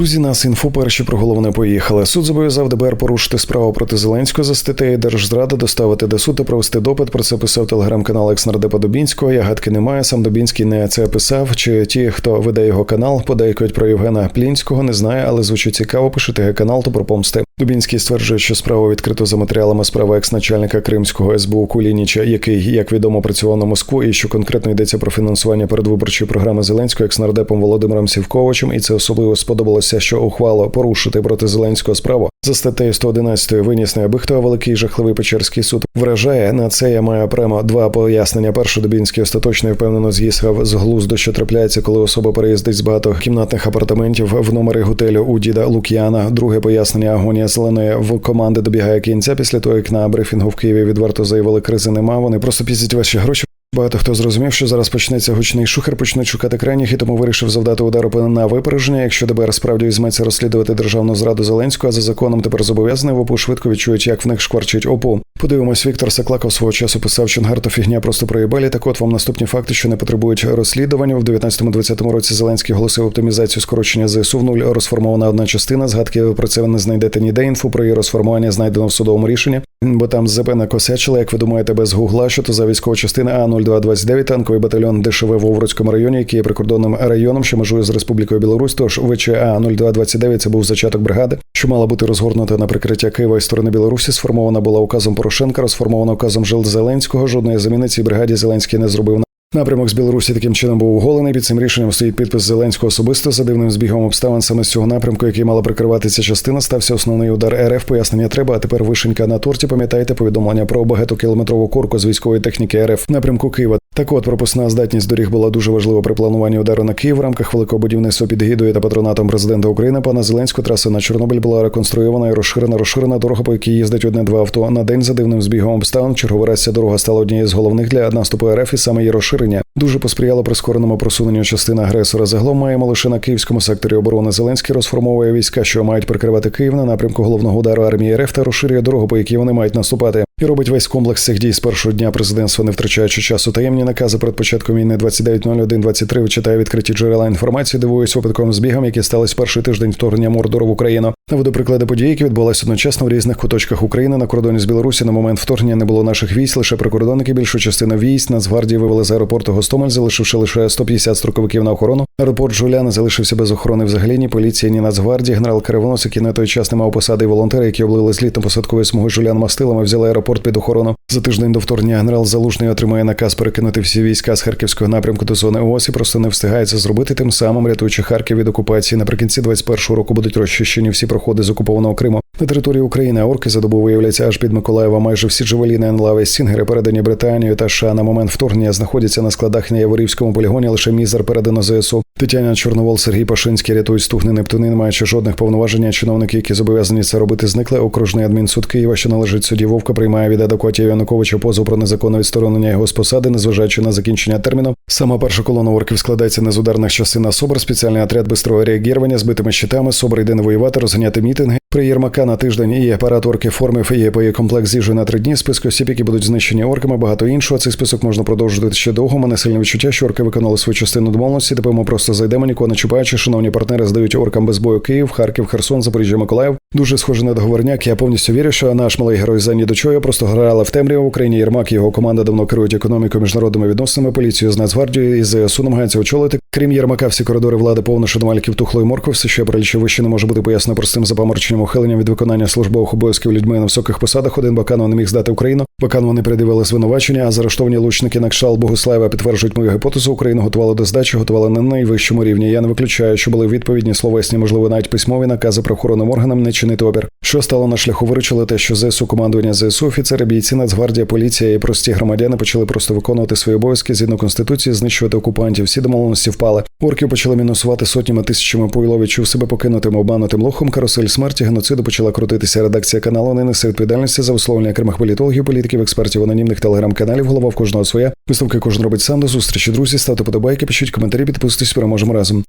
Друзі, нас інфо перші про головне поїхали. Суд зобов'язав ДБР порушити справу проти Зеленського за статтею Держзрада, доставити до суду провести допит. Про це писав телеграм-канал екснардепа Дубінського. Я гадки немає. Сам Дубінський не це писав. Чи ті, хто веде його канал, подейкують про Євгена Плінського, не знаю, але звучить цікаво. Пишите канал, то про помсти. Дубінський стверджує, що справу відкрито за матеріалами справи екс-начальника Кримського СБУ Кулініча, який, як відомо, працював на Москву, і що конкретно йдеться про фінансування передвиборчої програми Зеленського екс-нардепом Володимиром Сівковичем, і це особливо сподобалося, що ухвалу порушити проти Зеленського справу за статтею 111 виніс не аби хто великий жахливий Печерський суд вражає на це. Я маю прямо два пояснення. Перше Дубінський остаточно і впевнено з'їхав з глузду, що трапляється, коли особа переїздить з багатокімнатних апартаментів в номери готелю у діда Лук'яна. Друге пояснення агонія зеленої в команди добігає кінця після того, як на брифінгу в Києві відверто заявили, кризи нема. Вони просто піздять ваші гроші. Багато хто зрозумів, що зараз почнеться гучний шухер, почнуть шукати крайніх, і тому вирішив завдати удару на випередження. Якщо ДБР справді візьметься розслідувати державну зраду Зеленського, а за законом тепер зобов'язаний в ОПУ швидко відчують, як в них шкварчить ОПУ. Подивимось, Віктор Саклаков свого часу писав, що Нгарто фігня просто проїбалі. Так от вам наступні факти, що не потребують розслідування. В 19-20 році Зеленський оголосив оптимізацію скорочення ЗСУ в нуль розформована одна частина. Згадки про це ви не знайдете ніде. Інфу про її розформування знайдено в судовому рішенні. Бо там ЗП накосячили, як ви думаєте, без гугла, що то за військова частина А 0229 танковий батальйон ДШВ в Овруцькому районі, який є прикордонним районом, що межує з Республікою Білорусь. Тож ВЧА 0229 це був зачаток бригади, що мала бути розгорнута на прикриття Києва і сторони Білорусі. Сформована була указом Порошенка, розформована указом Жил Зеленського. Жодної заміни цій бригаді Зеленський не зробив. Напрямок з Білорусі таким чином був оголений. Під цим рішенням стоїть підпис Зеленського особисто за дивним збігом обставин саме з цього напрямку, який мала прикривати ця частина, стався основний удар РФ. Пояснення треба. А тепер вишенька на торті. Пам'ятаєте повідомлення про багатокілометрову корку з військової техніки РФ напрямку Києва. Так от пропускна здатність доріг була дуже важлива при плануванні удару на Київ в рамках великого будівництва під гідою та патронатом президента України. Пана Зеленського траса на Чорнобиль була реконструйована і розширена, розширена дорога, по якій їздить одне-два авто на день за дивним збігом обставин. Чергова раз ця дорога стала однією з головних для наступу РФ і саме її розширення. Дуже посприяло прискореному просуненню частини агресора. Загалом маємо лише на київському секторі оборони Зеленський розформовує війська, що мають прикривати Київ на напрямку головного удару армії РФ та розширює дорогу, по якій вони мають наступати. І робить весь комплекс цих дій з першого дня президентства, не втрачаючи часу. Таємні накази перед початком війни 29.01.23 вичитає відкриті джерела інформації, дивуюсь випадковим збігам, які стались перший тиждень вторгнення Мордору в Україну. Наведу приклади подій, які відбулися одночасно в різних куточках України на кордоні з Білорусі. На момент вторгнення не було наших військ, лише прикордонники. Більшу частину військ Нацгвардії вивели з аеропорту Гостомель, залишивши лише 150 строковиків на охорону. Аеропорт Жуляна залишився без охорони взагалі ні поліції, ні Нацгвардії. Генерал Кривонос, який на той час не мав посади і волонтери, які облили злітно посадкової смуги Жулян мастилами, взяли аеропорт під охорону. За тиждень до вторгнення генерал Залужний отримує наказ перекинути всі війська з харківського напрямку до зони ООС і просто не встигається зробити тим самим, рятуючи Харків від окупації. Наприкінці 21-го року будуть розчищені всі проходи з окупованого Криму. На території України орки за добу виявляться аж під Миколаєва. Майже всі джевеліни Енлави Сінгери передані Британією та США на момент вторгнення знаходяться на складах на Яворівському полігоні. Лише мізер передано ЗСУ. Тетяна Чорновол, Сергій Пашинський рятують стухни Нептуни, не маючи жодних повноважень. Чиновники, які зобов'язані це робити, зникли. Окружний адмінсуд Києва, що належить суді Вовка, приймає від адвокатів Януковича позов про незаконне відсторонення його з посади, незважаючи на закінчення терміну. Сама перша колона орків складається не з ударних частин а СОБР, спеціальний отряд бистрого реагування з битими щитами. СОБР йде не воювати, розганяти мітинги. При Єрмака на тиждень і апарат орки формив і боєкомплект зіжу на три дні. Списку осіб, які будуть знищені орками, багато іншого. Цей список можна продовжувати ще довго. Мене сильне відчуття, що орки виконали свою частину домовленості. Тепер ми просто зайдемо, нікого не чіпаючи. Шановні партнери здають оркам без бою Київ, Харків, Херсон, Запоріжжя, Миколаїв. Дуже схоже на договорняк. Я повністю вірю, що наш малий герой за ні до чого просто грали в темряву в Україні. Єрмак і його команда давно керують економікою, міжнародними відносинами, поліцією з Нацгвардією і ЗСУ намагаються очолити. Крім Єрмака, всі коридори влади повно шанувальників тухлої моркви. Все, що я перелічив вище не може бути пояснено простим запаморченням ухиленням від виконання службових обов'язків людьми на високих посадах. Один Баканов не міг здати Україну. Баканову не передивили звинувачення, а заарештовані лучники Накшал Богуслаєва підтверджують мою гіпотезу. Україну готували до здачі, готували на найвищому рівні. Я не виключаю, що були відповідні словесні, можливо, навіть письмові накази правоохоронним органам не чинити опір. Що стало на шляху, виручили те, що ЗСУ командування ЗСУ, офіцери, бійці, Нацгвардія, поліція і прості громадяни почали просто виконувати свої обов'язки згідно конституції, знищувати окупантів. Всі домовленості впали. Орків почали мінусувати сотнями тисячами пойло відчув себе покинутим обманутим лохом. Карусель смерті геноциду почала крутитися. Редакція каналу не несе відповідальності за висловлення окремих політологів, політиків, експертів, анонімних телеграм-каналів. Голова в кожного своя. Виставки кожен робить сам до зустрічі. Друзі, ставте подобайки, пишіть коментарі, підписуйтесь, переможемо разом.